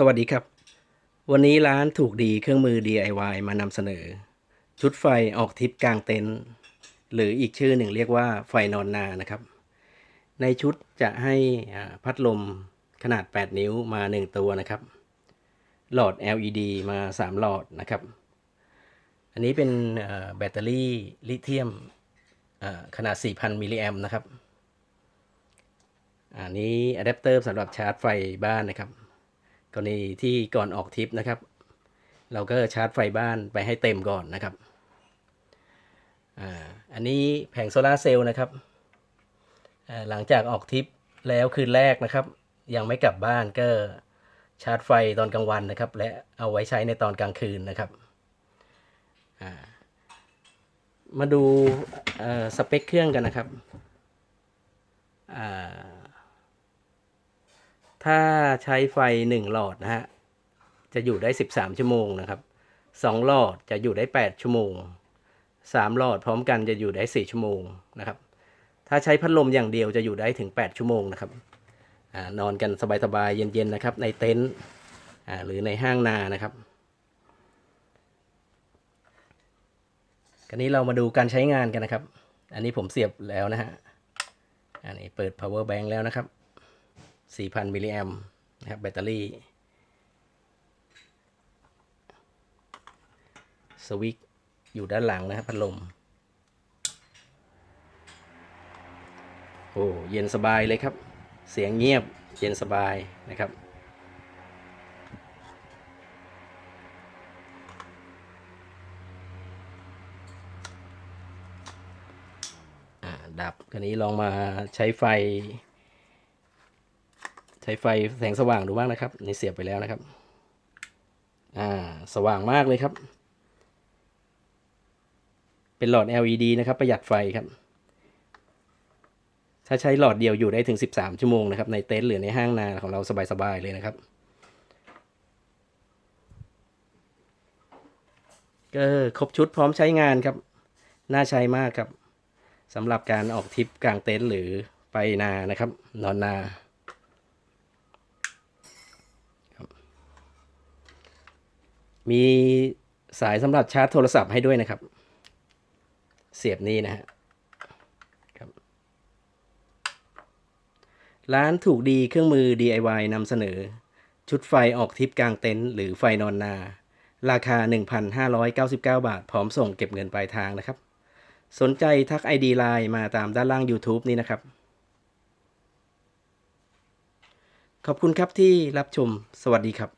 สวัสดีครับ วันนี้ร้านถูกดีเครื่องมือ DIY มานำเสนอ ชุดไฟออกทิปกลางเต็นท์หรืออีกชื่อหนึ่งเรียกว่าไฟนอนนานะครับ ในชุดจะให้พัดลมขนาด 8 นิ้วมา 1 ตัวนะครับ หลอด LED มา 3 หลอดนะครับ อันนี้เป็นแบตเตอรี่ลิเธียมขนาด 4,000 มิลลิแอมป์นะครับ อันนี้อะแดปเตอร์สำหรับชาร์จไฟบ้านนะครับ รณีที่ก่อนออกทริปนะครับ เราก็ชาร์จไฟบ้านไปให้เต็มก่อนนะครับอ่าอันนี้แผงโซลาเซลล์นะครับหลังจากออกทริปแล้วคืนแรกนะครับ ยังไม่กลับบ้านก็ชาร์จไฟตอนกลางวันนะครับ และเอาไว้ใช้ในตอนกลางคืนนะครับมาดูสเปคเครื่องกันนะครับ ถ้าใช้ไฟ 1 หลอดนะฮะ จะอยู่ได้ 13 ชั่วโมงนะครับ 2 หลอดจะอยู่ได้ 8 ชั่วโมง 3 หลอดพร้อมกันจะอยู่ได้ 4 ชั่วโมงนะครับ ถ้าใช้พัดลมอย่างเดียวจะอยู่ได้ถึง 8 ชั่วโมงนะครับอนอนกันสบายๆ เย็นๆ นะครับ ในเต็นท์หรือในห้างนานะครับกันนี้เรามาดูการใช้งานกันนะครับ อันนี้ผมเสียบแล้วนะฮะ อันนี้เปิด power bank แล้วนะครับ 4,000 มิลลิแอมนะครับแบตเตอรี่สวิตอยู่ด้านหลังนะครับพัดลม โอ้เย็นสบายเลยครับ เสียงเงียบเย็นสบายนะครับดับคันนี้ลองมาใช้ไฟ ช้ไฟแสงสว่างดูบ้างนะครับนี่เสียบไปแล้วนะครับ อ่า สว่างมากเลยครับ เป็นหลอด LED นะครับ ประหยัดไฟครับ ถ้าใช้หลอดเดียวอยู่ได้ถึง 13 ชั่วโมงนะครับ ในเต็นท์หรือในห้างนาของเราสบายๆเลยนะครับ ก็ครบชุดพร้อมใช้งานครับ น่าใช้มากครับสำหรับการออกทริปกลางเต็นท์หรือไปนานะครับ นอนนา มีสายสำหรับชาร์จโทรศัพท์ให้ด้วยนะครับ เสียบนี้นะฮะครับร้านถูกดีเครื่องมือ DIY นำเสนอ ชุดไฟออกทิปกลางเต็นท์หรือไฟนอนนา ราคา 1,599 บาท พร้อมส่งเก็บเงินปลายทางนะครับ สนใจทัก ID Line มาตามด้านล่าง YouTube นี้นะครับ ขอบคุณครับที่รับชม สวัสดีครับ